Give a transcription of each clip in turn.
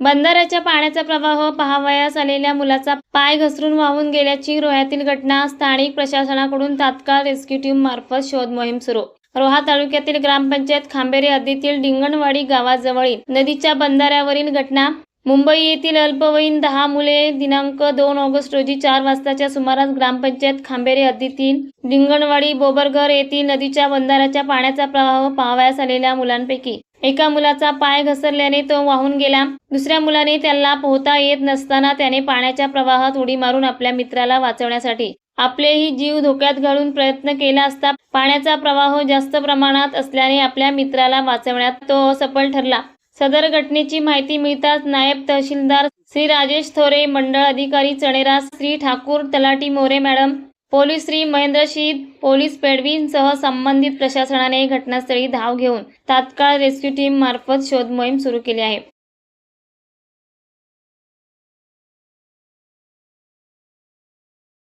बंधाऱ्याच्या पाण्याचा प्रवाह पाहावयास आलेल्या मुलाचा पाय घसरून वाहून गेल्याची रोह्यातील घटना स्थानिक प्रशासनाकडून तात्काळ रेस्क्यू टीम मार्फत शोध मोहीम सुरू. रोहा तालुक्यातील ग्रामपंचायत खांबेरे हद्दीतील डिंगणवाडी गावाजवळील नदीच्या बंधाऱ्यावरील घटना. मुंबई येथील अल्पवयीन दहा मुले दिनांक दोन ऑगस्ट रोजी चार वाजताच्या सुमारास ग्रामपंचायत खांबेरे हद्दीतील डिंगणवाडी बोबरघर येथील नदीच्या बंधाऱ्याच्या पाण्याचा प्रवाह पाहावयास आलेल्या मुलांपैकी एका मुलाचा पाय घसरल्याने तो वाहून गेला. दुसऱ्या मुलाने त्याला पोहता येत नसताना त्याने पाण्याच्या प्रवाहात उडी मारून आपल्या मित्राला वाचवण्यासाठी आपलेही जीव धोक्यात घालून प्रयत्न केला असता पाण्याचा प्रवाह जास्त प्रमाणात असल्याने आपल्या मित्राला वाचवण्यात तो असफल ठरला. सदर घटनेची माहिती मिळताच नायब तहसीलदार श्री राजेश थोरे मंडळ अधिकारी Chanera Shri Thakur talathi More madam police Shri Mahendra Sheed police पेडवींसह संबंधित प्रशासनाने घटनास्थळी धाव घेऊन तात्काळ रेस्क्यू टीम मार्फत शोध मोहीम सुरू केली आहे.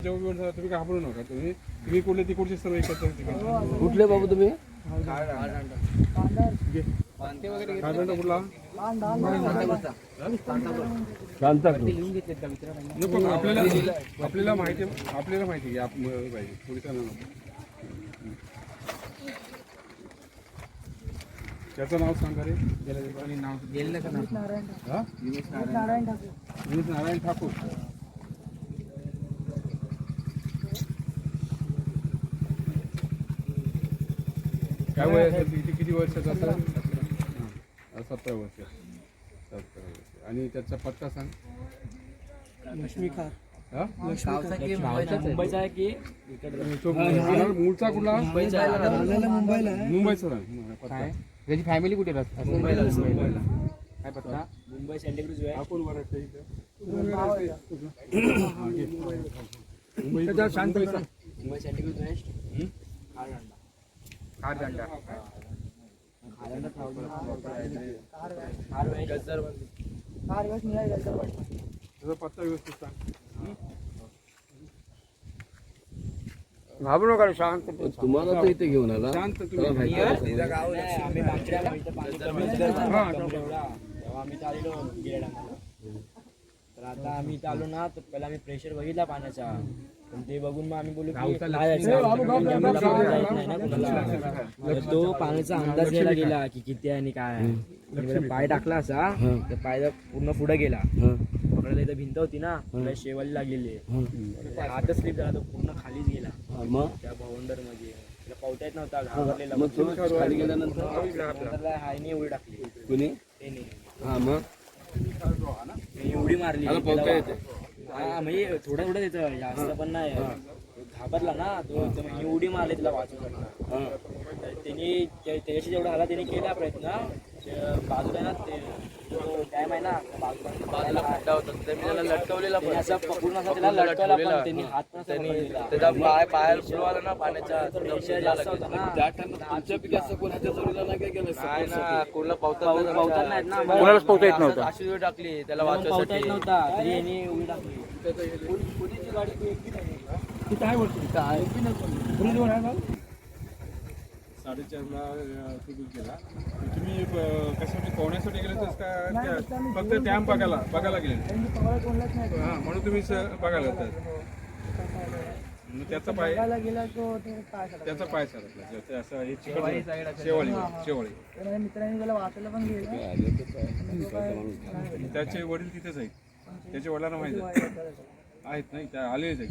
जेव्हा वेळ झाला तुम्ही घाबरू नका. तुम्ही तुम्ही कुठले तिकडचे सर्व एकत्र तिकडचे. कुठले बाबू तुम्ही? कुठला? आपल्याला आपल्याला माहिती आपल्याला माहिती पाहिजे. पोलिसांना. त्याचं नाव सांगा रे? दिनेश नारायण ठाकूर. काय वय किती वर्षाचा सतरा वर्ष. सतरा वर्ष. आणि त्याचा पत्ता सांग. हा? मुंबईचा? आहे की तो मूळचा कुठला? मुंबईचा. राहणार. पत्ता. त्याची फॅमिली कुठे राहते? मुंबईला. काय पत्ता? मुंबई सेंटिक्रूज आहे. इथं? हा, घे. मुंबई शांत मुंबई सेंटिक्रूज वेस्ट कार दंडा गजर त्याचा पत्ता व्यवस्थित सांग घाबरू नका शांत तुम्हाला तर इथे घेऊन आला शांत तुम्ही. आम्ही गेल्या टायमाला. तर आता आम्ही आलो ना तर पहिला आम्ही प्रेशर बघितला पाण्याचा. पण ते बघून मग आम्ही की. तर तो पाण्याचा अंदाज घ्यायला गेला की किती आहे. आणि काय पाय टाकला असा तर पाय पूर्ण पुढे गेला. पकडायला इथं भिंत होती ना शेवाली लागलेली. हातच स्लिप झाला तो पूर्ण खालीच गेला. मग? त्या भवंडरमध्ये पावता येत नव्हता घाबरलेला खाली गेल्यानंतर? त्याला हायने उडी टाकली. कुणी? हा मग? उडी मारली. येते. हा म्हणजे थोडं थोडं येतं जास्त पण नाही. घाबरला ना तो म्हणजे उडी मारली हा. तर त्यांनी त्या- त्याच्याशी जेवढा झाला त्याने केला प्रयत्न. बाजूला ना ते जो डॅम आहे ना त्या बाजूला खड्डा होता त्याला लटकवलेला पण. असं पकडून असं त्याला लटकवला पण त्यांनी हात पण त्याचा पाय पायाला फुलवाला ना पाण्याच्या जास्त होता ना. त्या टाइमात तुमच्या पिकाचं कोणाच्या जोडीला नाही काय ना कोणाला पावता पावता नाहीत ना. कोणालाच पोहता येत नव्हतं. अशी टाकली त्याला वाचवण्यासाठी येत नव्हता. तरी यांनी उडी टाकली. पोलीसची गाडी ती एकटीच आहे. साडेचारला तुम्ही गेला. तुम्ही कशासाठी पोहण्यासाठी गेले तर काय त्या- फक्त डॅम बघायला बघायला गेले. हा म्हणून तुम्ही स- बघायला जातात मग त्याचा पाय गेला तो ते पाय. त्याचा पाय सरकला असं हे चिकट शेवाळी शेवाळी त्याच्या मित्रांनी त्याला वाचायला पण गेलं. आणि त्याचे वडील तिथेच आहेत. त्याच्या वडिलांना माहिती आहे. आहेत नाही त्या आलेलेच आहेत.